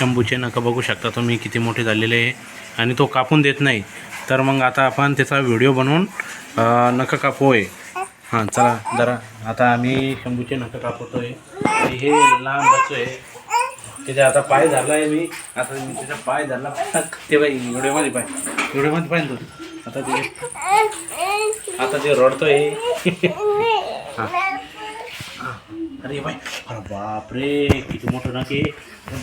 शंभूचे नखं बघू शकता तुम्ही किती मोठे झालेले आहे. आणि तो कापून देत नाही. तर मग आता आपण त्याचा व्हिडिओ बनवून नखं कापू आहे हां चला जरा. आता आम्ही शंभूचे नखं कापतोय. आहे हे लहान बच्चू आहे. त्याच्या आता पाय झाला आहे मी. आता मी त्याचा पाय झाला ते बाई व्हिडिओमध्ये पाय. व्हिडिओमध्ये पाय तू. आता ते आता ते रडतोय. हां हां. अरे बाई अरे बापरे किती मोठं ना की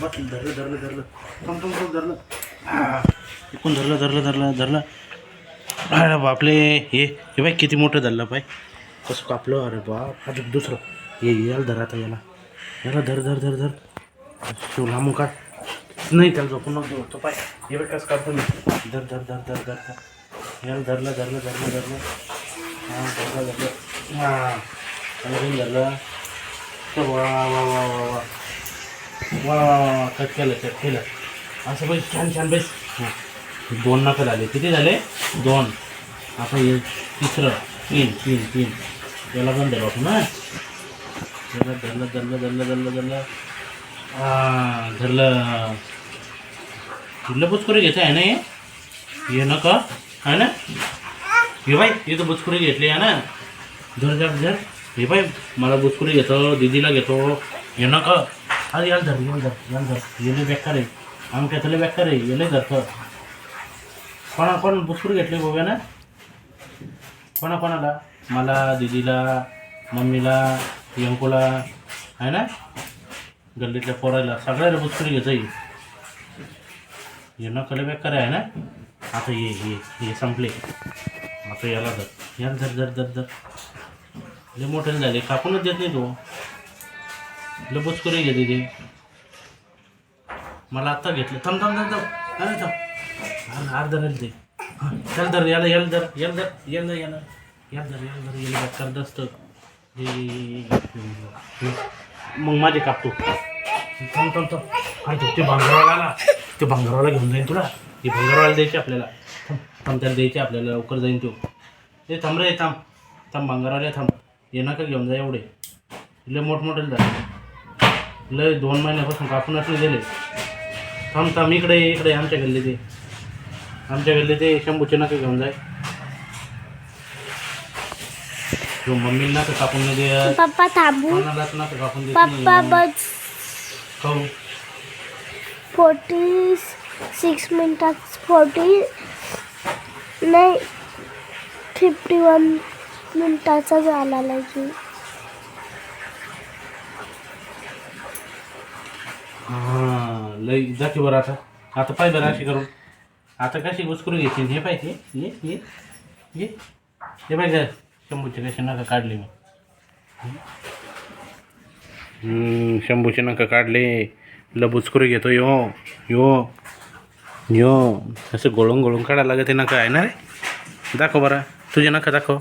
बस धरलं धरलं धरलं. थांब थांब धरलं. एकूण धरलं धरलं धरलं धरलं. अरे बापले हे हे बाई किती मोठं धरलं पाय. कसं कापलं? अरे बाप अजून दुसरं. हे याला धर आता याला. याला धर धर धर धर. तो लांबून काढ. नाही त्याला झोपून नको तो पाय हे बाई कसं काढतो मी? धर धर धर धर धर धर. याला धरलं धरलं धरलं धरलं. हां धरलं धरलं. हां धरलं. वा वा वा वा वा वा वा. वा कट केलं कट केलं. असं बस छान छान बस हां. दोन नाकं झाले. किती झाले? दोन. आता हे तिसरं. तीन तीन तीन. त्याला पण धरलं आपण ना धरलं धरलं धरलं धरलं धरलं. हां धरलं. धरलं बुचकुरी घेतं आहे ना हे? हे नका आहे ना? हे बाई हे तर बुचकुरी घेतली आहे ना? धर धर धर. हे बाई मला बुसकुरी घेतो दीदीला घेतो. हे नका. अरे याला धर याला धर याला धर. येले बेकार आहे. आमच्या त्याला बेकार आहे. येले धरतं. कोणा कोण बुसकुरी घेतली गोव्यानं कोणा कोणाला? मला दीदीला मम्मीला यंकूला आहे ना? गल्लीतल्या पोरायला सगळ्याला बुसकुरी घेतो हे. येणं कले बेकार आहे ना? आता ये ये हे संपले. आता याला धर. याला धर धर धर धर. लय मोठ्याने झाले. कापूनच देत नाही तो. लय बुचकुरी घेते ते. मला आत्ता घेतलं. थांब थांब थांब थांब. अरे थांब. अर्धा राहील ते चल धर याला याला धर याला धर याला याला. याला धर याला धर याला बेकार दसतं हे मग माझे कापतो थांब थांब थांब. अरे तो ते भांगरावाला आला. ते भांगरावाला घेऊन जाईन तुला. ते भांगरावाला द्यायचे आपल्याला. थांब थांब त्याला द्यायचे आपल्याला. लवकर जाईन तो. ते थांब रे थांब. थांब भांगरावाला थांब. ये नका घेऊन जा एवढे. लय मोठमोठे झाले. लय दोन महिन्यापासून कापून असले दिले. थांब थांब इकडे इकडे आमच्या गल्ली ते आमच्या गल्ली ते शंभूचे नका घेऊन जाय तो मम्मीला नका कापून नाही दे पप्पा थांबू. नका कापून देत पप्पा बस. खाऊ. फोर्टी सिक्स मिनिटात फोर्टी नाही फिफ्टी वन. मिनिटाचा झाला लगी हां लय जा बरं आता. आता पाय बरं अशी करून. आता कशी घुसकरून घेतील हे पाहिजे ये ये ये हे. पाहिजे शंभूचे कसे नका काढले मी. शंभूचे नका काढले. लबुचकुरी घेतो यो यो यो. असं गोळून गोळून काढायला लागते नका आहे ना रे? दाखव बरं. तुझे नका दाखव.